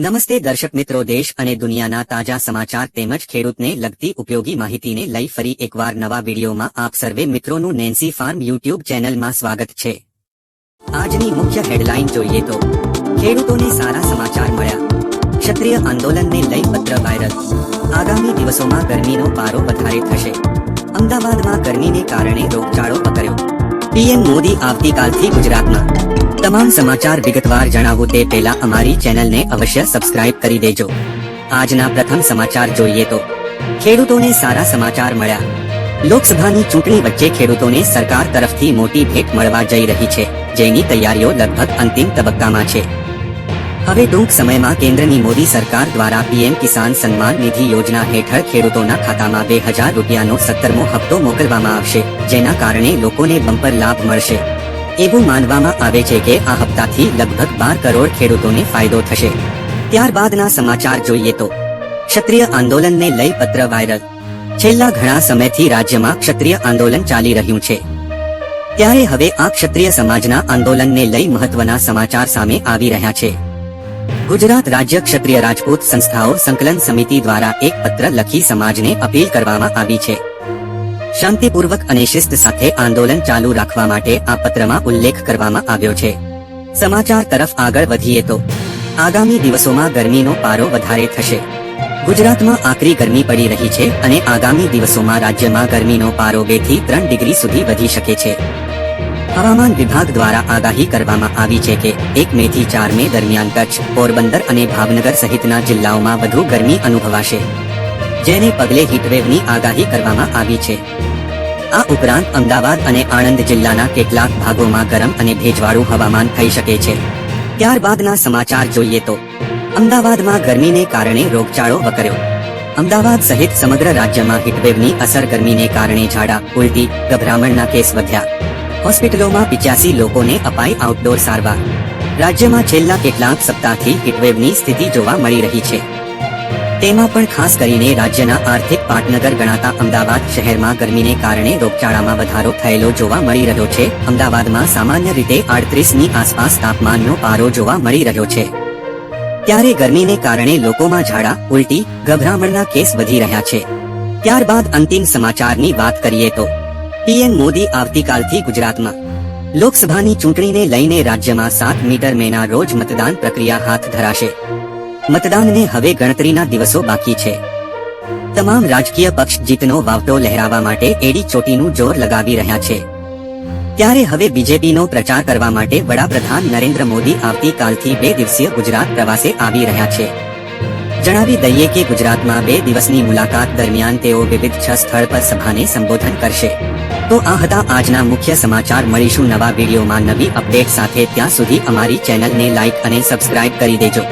નમસ્તે દર્શક મિત્રો, દેશ અને દુનિયાના તાજા સમાચાર તેમજ ખેડૂતને લગતી ઉપયોગી માહિતીને લઈ ફરી એકવાર નવા વિડીયોમાં આપ સર્વે મિત્રોનું નેન્સી ફાર્મ યુટ્યુબ ચેનલમાં સ્વાગત છે. આજની મુખ્ય હેડલાઇન જોઈએ તો, ખેડૂતોને સારા સમાચાર મળ્યા. ક્ષત્રિય આંદોલનને લઈ પત્ર વાયરલ. આગામી દિવસોમાં ગરમીનો પારો વધારે થશે. અમદાવાદમાં ગરમીને કારણે રોગચાળો પકડ્યો પીએમ મોદી આવતીકાલથી ગુજરાતમાં. તમામ સમાચાર વિગતવાર જણાવું તે પહેલા અમારી ચેનલને અવશ્ય સબસ્ક્રાઇબ કરી દેજો. આજના પ્રથમ સમાચાર જોઈએ તો, ખેડૂતોને સારા સમાચાર મળ્યા. લોકસભાની ચૂંટણી વચ્ચે ખેડૂતોને સરકાર તરફથી મોટી ભેટ મળવા જઈ રહી છે, જેની તૈયારીઓ લગભગ અંતિમ તબક્કામાં છે. હવે ટૂંક સમયમાં કેન્દ્રની મોદી સરકાર દ્વારા પીએમ કિસાન સન્માન નિધિ યોજના હેઠળ ખેડૂતોના ખાતામાં બે હજાર રૂપિયાનો સત્તરમો હપ્તો મોકલવામાં આવશે, જેના કારણે લોકોને બમ્પર લાભ મળશે. એવું માનવામાં આવે છે કે આ હપ્તાથી લગભગ બાર કરોડ ખેડૂતોને ફાયદો થશે. ત્યારબાદના સમાચાર જોઈએ તો, ક્ષત્રિય આંદોલનને લઈ પત્ર વાયરલ. છેલ્લા ઘણા સમયથી રાજ્યમાં ક્ષત્રિય આંદોલન ચાલી રહ્યું છે. ત્યારે હવે આ ક્ષત્રિય સમાજના આંદોલનને લઈ મહત્વના સમાચાર સામે આવી રહ્યા છે. ગુજરાત રાજ્ય ક્ષત્રિય રાજપૂત સંસ્થાઓ સંકલન સમિતિ દ્વારા એક પત્ર લખી સમાજને અપીલ કરવામાં આવી છે. શાંતિપૂર્વક અને શિસ્ત સાથે આંદોલન ચાલુ રાખવા માટે આ પત્રમાં ઉલ્લેખ કરવામાં આવ્યો છે. સમાચાર તરફ આગળ વધીએ તો, આગામી દિવસોમાં ગરમીનો પારો વધારે થશે. ગુજરાતમાં આકરી ગરમી પડી રહી છે અને આગામી દિવસોમાં રાજ્યમાં ગરમીનો પારો બેથી ત્રણ ડિગ્રી સુધી વધી શકે છે. હવામાન વિભાગ દ્વારા આગાહી કરવામાં આવી છે કે, એક મે થી ચાર મે દરમિયાન કચ્છ, પોરબંદર અને ભાવનગર સહિતના જિલ્લાઓમાં વધુ ગરમી અનુભવાશે. જેને પગલે હીટવેવની આગાહી કરવામાં આવી છે. આ ઉપરાંત અમદાવાદ અને આણંદ જિલ્લાના કેટલાક ભાગોમાં ગરમ અને ભેજવાળું હવામાન થઈ શકે છે. ત્યારબાદના સમાચાર જોઈએ તો, અમદાવાદમાં ગરમીને કારણે રોગચાળો વકર્યો. અમદાવાદ સહિત સમગ્ર રાજ્યમાં હીટવેવની અસર ગરમીને કારણે ઝાડા, ઉલટી, ગભરામણના કેસ વધ્યા. હોસ્પિટલોમાં પિચ્યાસી લોકોને અપાઈ આઉટડોર સારવાર. રાજ્યમાં છેલ્લા કેટલાક સપ્તાહથી હીટવેવની સ્થિતિ જોવા મળી રહી છે. તેમાં પણ ખાસ કરીને રાજ્યના આર્થિક પાટનગર ગણાતા અમદાવાદ શહેરમાં ગરમીને કારણે રોગચાળામાં વધારો થયેલો જોવા મળી રહ્યો છે. અમદાવાદમાં સામાન્ય રીતે આડત્રીસની આસપાસ તાપમાનનો પારો જોવા મળી રહ્યો છે. ત્યારે ગરમીને કારણે લોકોમાં ઝાડા, ઉલટી, ગભરામણના કેસ વધી રહ્યા છે. ત્યારબાદ અંતિમ સમાચારની વાત કરીએ તો પીએમ મોદી આવતીકાલથી ગુજરાતમાં. લોકસભાની ચૂંટણીને લઈને રાજ્યમાં સાત મીટર મેના રોજ મતદાન પ્રક્રિયા હાથ ધરાશે. મતદાનને હવે ગણતરીના દિવસો બાકી છે. તમામ રાજકીય પક્ષ જીતનો વાવટો લહેરાવવા માટે એડી ચોટીનું જોર લગાવી રહ્યા છે. ત્યારે હવે બીજેપીનો પ્રચાર કરવા માટે વડાપ્રધાન નરેન્દ્ર મોદી આવતીકાલથી બે દિવસીય ગુજરાત પ્રવાસે આવી રહ્યા છે. જણાવી દઈએ કે ગુજરાતમાં બે દિવસની મુલાકાત દરમિયાન તેઓ વિવિધ છ સ્થળ પર સભાને સંબોધન કરશે. તો આ હતા આજના મુખ્ય સમાચાર. મળીશું નવા વિડીયોમાં નવી અપડેટ સાથે. ત્યાં સુધી અમારી ચેનલને લાઇક અને સબસ્ક્રાઇબ કરી દેજો.